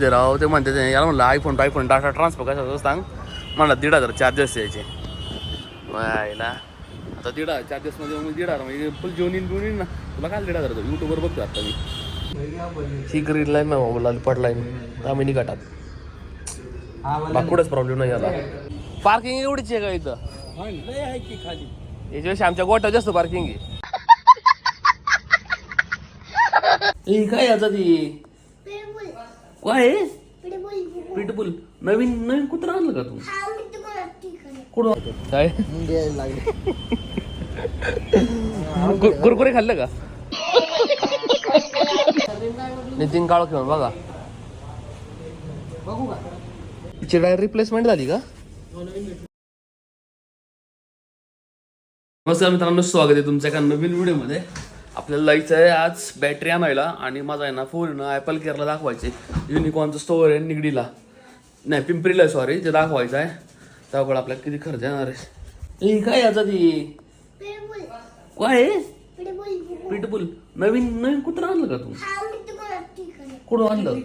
ते राव ते म्हणते याला म्हणलं आयफोन आयफोन डाटा ट्रान्सफर कसा सांग. म्हणला दीड हजार चार्जेस यायचे. यायला आता दीड हजार चार्जेस मग दीड हजार म्हणजे फुल जेवण येईन बिवून येईन ना. तुला काय दीड हजार युट्यूबवर बघतो आता मी. ही ग्रीन लाईन नाही मोबाईल पडलाय आम्ही निघाटात. बाकुडच प्रॉब्लेम नाही याला. पार्किंग एवढीच आहे का इथं? आहे की खाली याच्यापेक्षा आमच्या गोट्यात जास्त पार्किंग आहे. काय आता ती? काय आहे? पिटबुल. नवीन नवीन कुत्रा आणलं का तू? कुठं? काय? कुर- कुरकुरे खाल्लं का? नितीन काळ घेऊन बघा. बघू का तिची डायरेक्ट रिप्लेसमेंट झाली का? नमस्कार मित्रांनो स्वागत आहे तुमच्या एका नवीन व्हिडिओमध्ये आपल्याला जायचं आहे आज बॅटरी आणायला आणि माझा आहे ना फोन ॲपल केअरला दाखवायचे. युनिकॉनचं स्टोअर आहे निगडीला. नाही पिंपरीला सॉरी ते दाखवायचं आहे. त्यामुळे आपल्याला किती खर्च येणार आहे. ए, काय आता ती? काय? आहे? पिटबुल नवीन नवीन कुत्रा आणलं का तू? कुठं आणलं?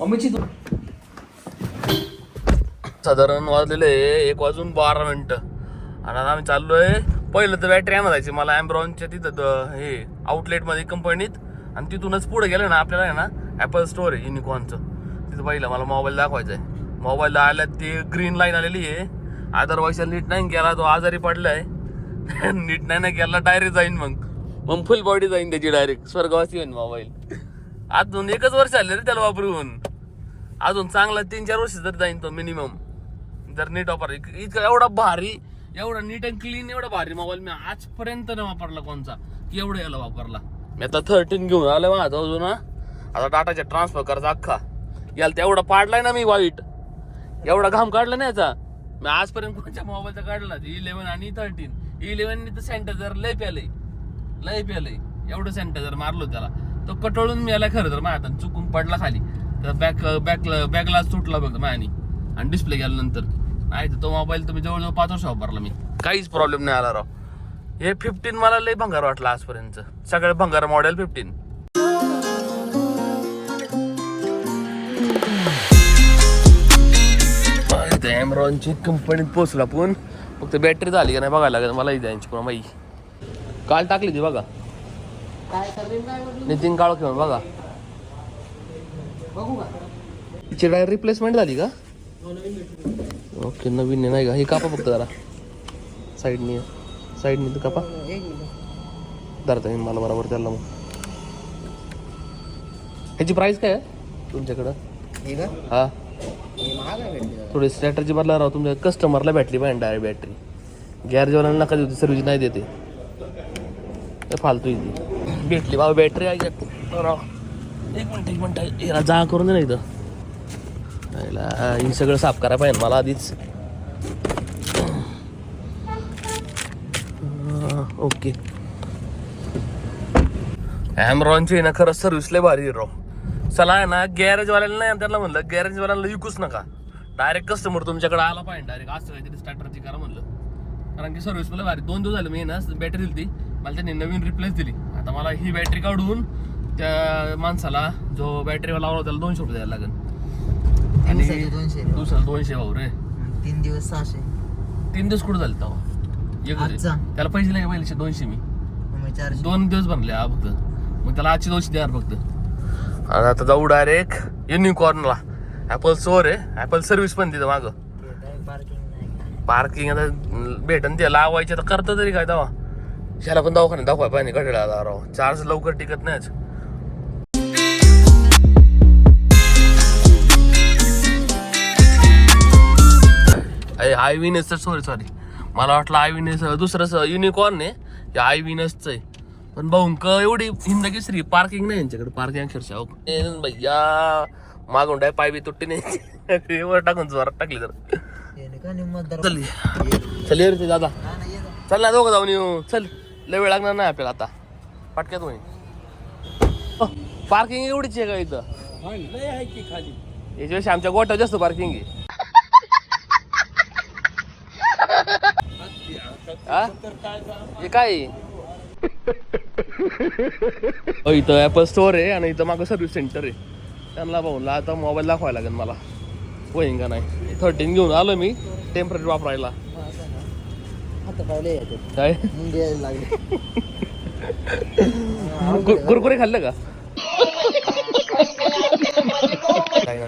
मम्मीची तू साधारण वाजलेले एक वाजून बारा मिनिटं. आणि आता आम्ही चाललोय पहिलं तर बॅटरी आणायची मला अँब्रॉनच्या तिथं हे आउटलेटमध्ये कंपनीत आणि तिथूनच पुढे गेलं ना आपल्याला आहे ना ॲपल स्टोअर आहे युनिकॉनचं तिथं पहिलं मला मोबाईल दाखवायचा आहे मोबाईल आल्या ते ग्रीन लाईन आलेली आहे. अदरवाईज नीट नाही गेला तो आजारी पडला आहे नीट नाही ना गेला डायरेक्ट जाईन मग. मग फुल बॉडी जाईन त्याची डायरेक्ट स्वर्गवासी होईन मोबाईल अजून एकच वर्ष आले रे त्याला वापरून. अजून चांगला तीन चार वर्ष जर जाईन तो मिनिमम जर नीट वापर इतका एवढा भारी एवढा नीट अँड क्लीन एवढा भारी मोबाईल मी आजपर्यंत नाही वापरला कोणचा की एवढा याला वापरला. मी आता थर्टीन घेऊन आलो माझा अजून आता डाटाच्या ट्रान्सफर करायचा अख्खा. याला तेवढा पाडलाय ना मी वाईट. एवढा घाम काढला नाही याचा. मी आजपर्यंत कोणत्या मोबाईलचा काढला? इलेव्हन आणि थर्टीन इलेव्हन तर सॅनिटायझर लय प्यालय. लय प्यालय. एवढं सॅनिटायझर मारलो त्याला. तो कटळून मी याला खरं तर माझ्या हातात चुकून पडला खाली. तर बॅक बॅक बॅकला तुटला बघ माझ्यानी आणि डिस्प्ले गेल्यानंतर. नाही तर तो मोबाईल तुम्ही जवळजवळ पाच वर्ष वापरला मी. काहीच प्रॉब्लेम नाही आला राव. हे फिफ्टीन मला लय भंगार वाटला आजपर्यंत. सगळे भंगार मॉडेल फिफ्टीन एमरॉनची कंपनीत पोहोचलो आपण फक्त बॅटरी झाली का नाही बघायला लागेल. मला द्यायची पुन्हा माई. काल टाकली ती बघा. नितीन काळ घेऊन बघा तिची डायरेक्ट रिप्लेसमेंट झाली का? हो, ओके नवीन आहे नाही का? हे कापा फक्त जरा. साईडनी साईडनी तर कापा. धरता येईल मला बरोबर त्याला मग. ह्याची प्राइस काय आहे तुमच्याकडं? हे थोडी स्ट्रॅटर्जी बदला राव. तुमच्या कस्टमरला भेटली पाहिजे डायरेक्ट बॅटरी गॅरेजवाल्यांना नका देऊ सर्व्हिस नाही देते. ते फालतू इथे भेटली. बाबा बॅटरी आहे? राव. एक मिनिट एक मिनिट. याला जा करून दे ना इथं. हे सगळं साफ करा पाहिजे मला आधीच. ओके. ॲमरॉनची आहे ना खरंच सर्व्हिस लय भारी आहे राव चला आहे ना गॅरेजवाल्याला नाही त्यांना म्हणलं गॅरेजवाल्याला विकूच नका. डायरेक्ट कस्टमर तुमच्याकडे आला पाहिजे डायरेक्ट असं काहीतरी स्टार्टरची करा म्हणलं. कारण की सर्व्हिस मला भारी. दोन दिवस झाले मी ना बॅटरी दिली. मला त्यांनी नवीन रिप्लेस दिली. आता मला ही बॅटरी काढून त्या माणसाला जो बॅटरीवाला लावला त्याला दोनशे रुपये द्यायला लागेल. दिवसाचे दोनशे दोनशे भाऊ रे. तीन दिवस सहाशे. तीन दिवस कुठं झाले तेव्हा? एक. आजचा? त्याला पैसे लागले पहिले दोनशे मी. मग चारशे. दोन दिवस बनले हा फक्त. मग त्याला आजचे दोनशे द्या फक्त. आणि आता जाऊ डायरेक्ट युनिकॉर्नला ॲपल स्टोअर आहे. ॲपल सर्व्हिस पण तिथं मागं. पार्किंग नाही पार्किंग आता भेटन ते. लावायचे तर करतं तरी काय तेव्हा. शाला पण दवाखान्यात दाखवाय पाहिजे राव. चार्ज लवकर टिकत नाहीच. आय विनेस सॉरी सॉरी मला वाटलं आय विनेस दुसरं युनिकॉर्न आहे हे आय विनेसचं आहे. पण भाऊंक एवढी हिंदगी श्री पार्किंग नाही यांच्याकडे पार्किंग अक्षरशः. भैया मागून डाय पाय बी तुट्टी नाही. वर टाकून जोरात टाकली तर. चल. चल ये रे ते दादा. हा. चल ना दोघं जाऊन येऊ. चल लय वेळ लागणार नाही आपल्याला आता. पटक्यात होईल पार्किंग एवढीच आहे का इथं? याच्यापेक्षा आमच्या गोट्यावर जास्त पार्किंग आहे. हा? हे काय? इथं ऍपल स्टोअर आहे आणि इथं मागं सर्व्हिस सेंटर आहे. त्यांना भाऊला आता मोबाईल दाखवायला लागेल मला. होईन का नाही? थर्टीन घेऊन आलो मी टेम्परेचर वापरायला. आता पावले येते काय कुरकुरे खाल्ले का नाही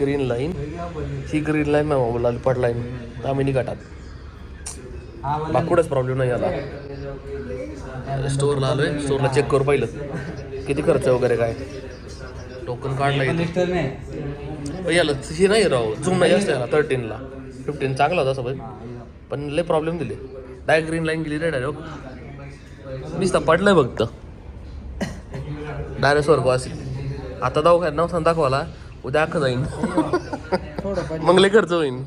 ग्रीन लाईन ही ग्रीन लाईन ना मोबाईल लाईन दामिनी गटात बाकुडच प्रॉब्लेम नाही आला. स्टोअरला आलोय. स्टोअरला चेक करू पहिलं. किती खर्च वगैरे काय? टोकन काढला पण याला हे नाही राव झूम नाही असते याला थर्टीनला फिफ्टीन चांगला होता सोबत पण लय प्रॉब्लेम दिले. डायरेक्ट ग्रीन लाईन गेली रे डायरेक्ट नुसतं पडलंय फक्त डायरेक्ट स्वर्ग असेल आता दवाखान्यात नव्हता दाखवाला उद्या अख्खं जाईन. मग लय खर्च होईन.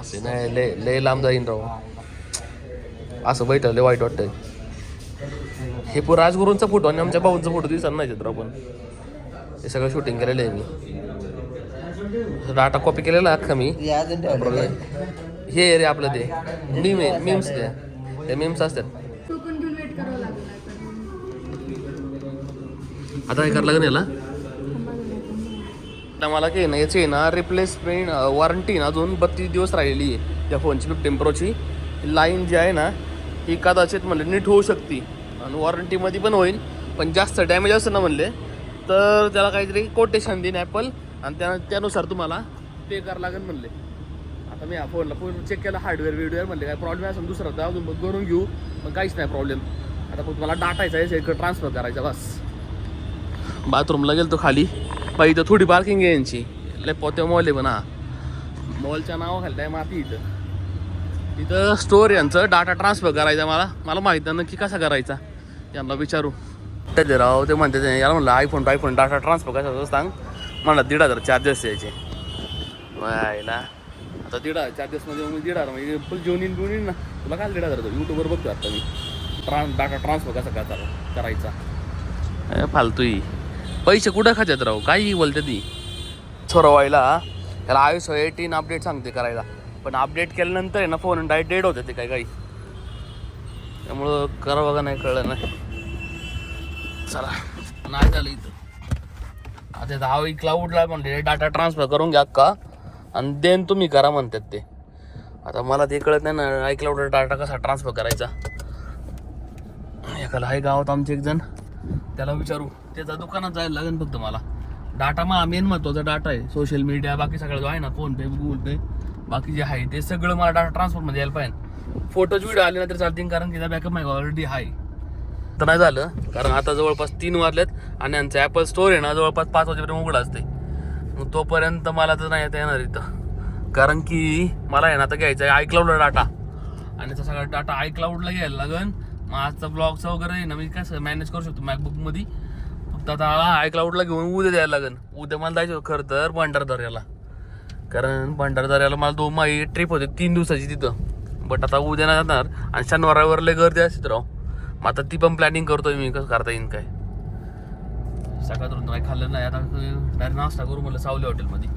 असं नाही लय लय लांब जाईन राव. असं बैठलं लय वाईट वाटतंय. हे पूर राजगुरूंचा फोटो आणि आमच्या भाऊंचा फोटो दिसत नाही चित्र पण. हे सगळं शूटिंग केलेलं आहे मी. डाटा कॉपी केलेला अख्खा मी? हे रे आपलं ते. मीम आहे मीम्स ते. ते मीम्स असतात. टोकन घेऊन वेट करावं लागलं आता. काय करावं लागेल याला? आता मला की ना याची आहे ना रिप्लेसमेंट वॉरंटी ना अजून बत्तीस दिवस राहिलेली आहे त्या फोनची फिफ्टीन प्रोची लाईन जी आहे ना ही कदाचित म्हणले नीट होऊ शकते. आणि वॉरंटीमध्ये पण होईल पण जास्त डॅमेज असं ना म्हणले तर त्याला काहीतरी कोटेशन देईन ॲपल आणि त्या त्यानुसार तुम्हाला पे करावं लागेल म्हणले. आता मी या फोनला फोन चेक केला हार्डवेअर विडवेअर म्हणले काय प्रॉब्लेम असेल दुसरा तर अजून करून घेऊ. पण काहीच नाही प्रॉब्लेम आता तुम्हाला मला डाटायचा आहे एक ट्रान्सफर करायचा बस. बाथरूमला गेलो तो खाली. बाई इथं थोडी पार्किंग आहे यांची. लय पोते मॉल आहे पण हा मॉलच्या नावाखाली आहे माती इथं. इथं स्टोअर यांचं. डाटा ट्रान्सफर करायचा मला. मला माहीत नाही नक्की कसा करायचा. यांना विचारू. ते राव ते म्हणते याला म्हणलं आयफोन आयफोन डाटा ट्रान्सफर कसा सांग. म्हणलं दीड हजार चार्जेस यायचे. व्हायला आता दीड हजार चार्जेसमध्ये मग दीड हजार म्हणजे फुल जेवण येईन बिवून येईन ना. तुला काय दीड हजार होतो. यूट्यूबवर बघतो आता मी. ट्रान्स डाटा ट्रान्सफर कसा करता करायचा फालतू ही. पैसे कुठं खात्यात राहू काही बोलते ती. सोरवायला त्याला आयुष एटीन अपडेट सांगते करायला. पण अपडेट केल्यानंतर आहे ना फोन डायरेक्ट डेड होते ते काही काही त्यामुळं करावं का नाही कळलं नाही. चला नाही झालं इथं. आता दहावी क्लाउडला म्हणते डाटा ट्रान्सफर करून घ्या का आणि देन तुम्ही करा म्हणतात ते. आता मला ते कळत नाही ना आय डाटा कसा ट्रान्सफर करायचा. एकाला आहे गावात आमचे एक जण. त्याला विचारू. त्याचा दुकानात जायला लागेल फक्त मला. डाटा मग मेन महत्त्वाचा डाटा आहे. सोशल मीडिया बाकी सगळं जो आहे ना. फोनपे गुगल पे बाकी जे आहे ते सगळं मला डाटा ट्रान्सफरमध्ये यायला पाहिजे. फोटोज व्हिडिओ आले ना तर चालतील कारण की बॅकअप माझ्या ऑलरेडी आहे. तर नाही झालं कारण आता जवळपास तीन वाजलेत आणि यांचं ॲपल स्टोर आहे ना जवळपास पाच वाजेपर्यंत उघडं असते मग तोपर्यंत मला तर नाही येता येणार इथं. कारण की मला आहे ना आता घ्यायचं आहे आयक्लाउडला डाटा आणि तो सगळा डाटा आयक्लाउडला घ्यायला लागेल मग आजचा ब्लॉगचा वगैरे आहे ना मी कसं मॅनेज करू शकतो मॅकबुकमध्ये फक्त आय आयक्लाउडला घेऊन उद्या द्यायला लागेल उद्या मला जायचं खरं तर भंडारदऱ्याला. कारण भंडारदऱ्याला मला दोन माझी ट्रिप होती तीन दिवसाची तिथं. बट आता उद्या नाही जाणार आणि शनिवारावर लय गर्दी असते राव. मग आता ती पण प्लॅनिंग करतोय मी कसं करता येईन काय. सकाळ काय खाल्लं नाही. आता डायरेक्ट नाश्ता करू म्हटलं सावली हॉटेलमध्ये.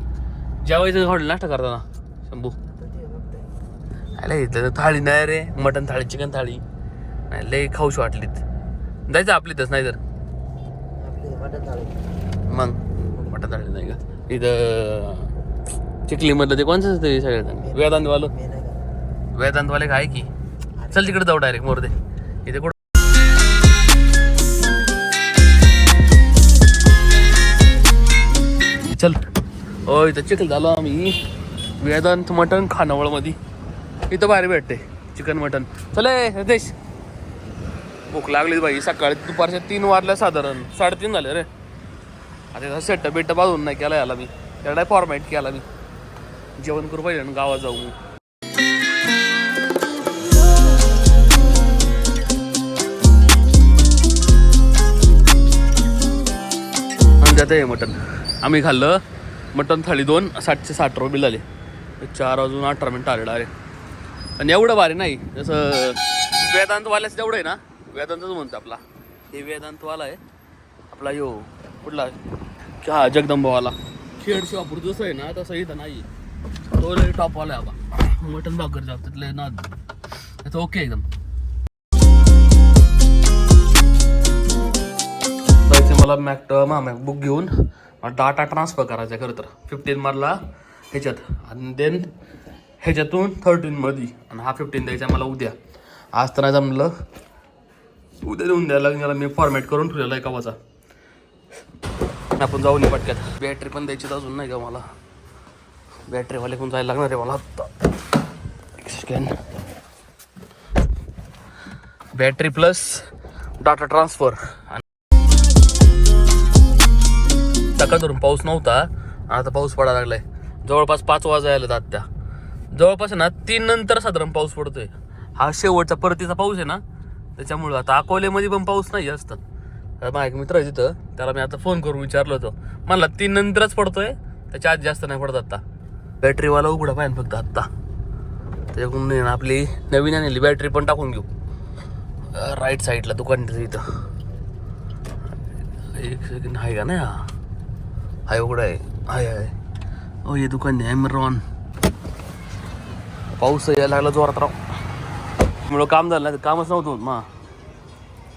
जेवायचं हॉटेल नाश्ता करताना. शंभू. अरे इथलं थाळी नाही रे. मटन थाळी चिकन थाळी. नाही लय खाऊशी वाटलीत. जायचं आपली तस नाही तर मटण थाळी मग? थाळी नाही का? इथं चिखलीमधलं ते कोणचं ते? सगळ्यात वेदांतवालं? वेदांतवाले काय की? चल तिकडे जाऊ डायरेक्ट मोरदे. इथे कुठं? चल. हो इथं चिखल झालो आम्ही. वेदांत मटन खानावळमध्ये. इथं बाहेर भेटते. चिकन मटन चले रितेश. भूक लागली बाई. सकाळी दुपारच्या तीन वाजल्या साधारण. साडेतीन झाले रे. आता सेटअप सेट अजून बाजून नाही केला याला मी त्याला फॉर्मॅट केला मी जेवण करू पाहिजे आणि गावात जाऊ मी. आहे मटन आम्ही खाल्लं मटन थाळी दोन साठशे साठ रुपये बिल आले. चार वाजून अठरा मिनटं आले अरे आणि एवढं भारी नाही. जसं वेदांतवाल्याचं तेवढं आहे ना. वेदांतच म्हणतो आपला. हे वेदांतवाला आहे. आपला यो कुठला? हा जगदंबावाला. खेड शिवापूर जसं आहे ना तसं इथं नाही तो लय टॉपवाला आहे बाबा मटन भाकर जातात लय ना त्याचं ओके एकदम. जायचं मला मॅक मा मॅकबुक घेऊन. डाटा ट्रान्सफर करायचा खरं तर. फिफ्टीन मधला ह्याच्यात. आणि देन ह्याच्यातून थर्टीनमध्ये आणि हा फिफ्टीन द्यायचा मला उद्या. आज तर नाही जमलं. उद्या देऊन द्यायला लग्नाला मी फॉर्मॅट करून ठेवलेला आहे कवाचा. आपण जाऊन ये पटक्यात. बॅटरी पण द्यायची अजून नाही का मला? बॅटरीवाले पण जायला लागणार आहे मला आत्ता एक second battery plus data transfer आणि सकाळ धरून पाऊस नव्हता आता पाऊस पडायला लागलाय. जवळपास पाच वाजायला आत्या. जवळपास आहे ना तीन नंतर साधारण पाऊस पडतोय. हा शेवटचा परतीचा पाऊस आहे ना त्याच्यामुळं आता अकोल्यामध्ये पण पाऊस नाही जास्त माझा एक मित्र आहे तिथं त्याला मी आता फोन करून विचारलं होतं. मला तीन नंतरच पडतोय त्याच्या आज जास्त नाही पडत आत्ता बॅटरीवाला उघडा पाहिजे फक्त आत्ता. त्याच्याकडून आपली नवीन आणली बॅटरी पण टाकून घेऊ. राईट साईडला दुकान इथं एक सेकंड आहे का नाही हा? हाय उघडा आहे. हाय हाय. ओ हे दुकान आहे एमरॉन पाऊस यायला लागला जोरात राव. मुळे काम झालं नाही तर कामच नव्हतं मा.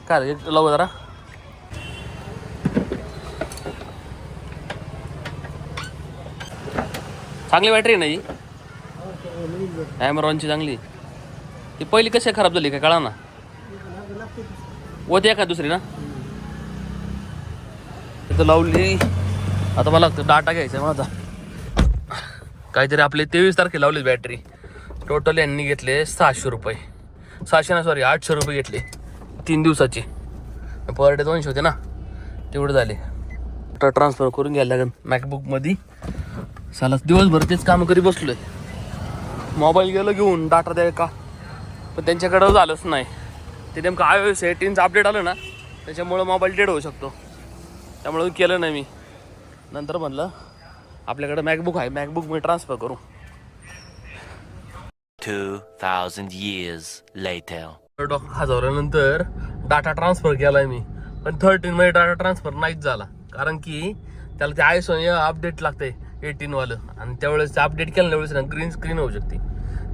काय रे, एक लावू जरा. चांगली बॅटरी आहे ना ही? ॲमरॉनची चांगली. ती पहिली कशी खराब झाली काय कळा ना. होती का दुसरी ना? तिथं लावली. आता मला डाटा घ्यायचा आहे माझा. काहीतरी आपले तेवीस तारखेला लावली बॅटरी टोटल यांनी घेतले सहाशे रुपये. सहाशे ना सॉरी आठशे रुपये घेतले. तीन दिवसाचे. पर डे दोनशे होते ना? तेवढे झाले. आता ट्रान्सफर करून घ्यायला लागेल मॅकबुकमध्ये साला दिवसभर तेच काम करी बसलोय. मोबाईल गेलो घेऊन डाटा द्याय का? पण त्यांच्याकडं झालंच नाही. ते नेमकं आय एस एटीनचं अपडेट आलं ना त्याच्यामुळं मोबाईल डेड होऊ शकतो. त्यामुळं केलं नाही मी. नंतर म्हणलं आपल्याकडं मॅकबुक आहे मॅकबुक मी ट्रान्सफर करू. 2,000 years later. डॉक डाटा ट्रान्सफर केलाय मी. पण थर्टीन मध्ये डाटा ट्रान्सफर नाहीच झाला. कारण की त्याला ते आयसो अपडेट लागते एटीन वालं. आणि त्यावेळेस ते अपडेट केलं ना त्यावेळेस ना ग्रीन स्क्रीन होऊ शकते.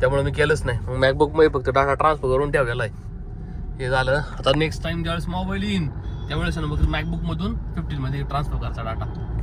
त्यामुळे मी केलंच नाही. मग मॅकबुकमध्ये फक्त डाटा ट्रान्सफर करून ठेवलेला आहे हे झालं. आता नेक्स्ट टाइम ज्यावेळेस मोबाईल येईन त्यावेळेस ना मग मॅकबुक मधून फिफ्टीन मध्ये ट्रान्सफर करायचा डाटा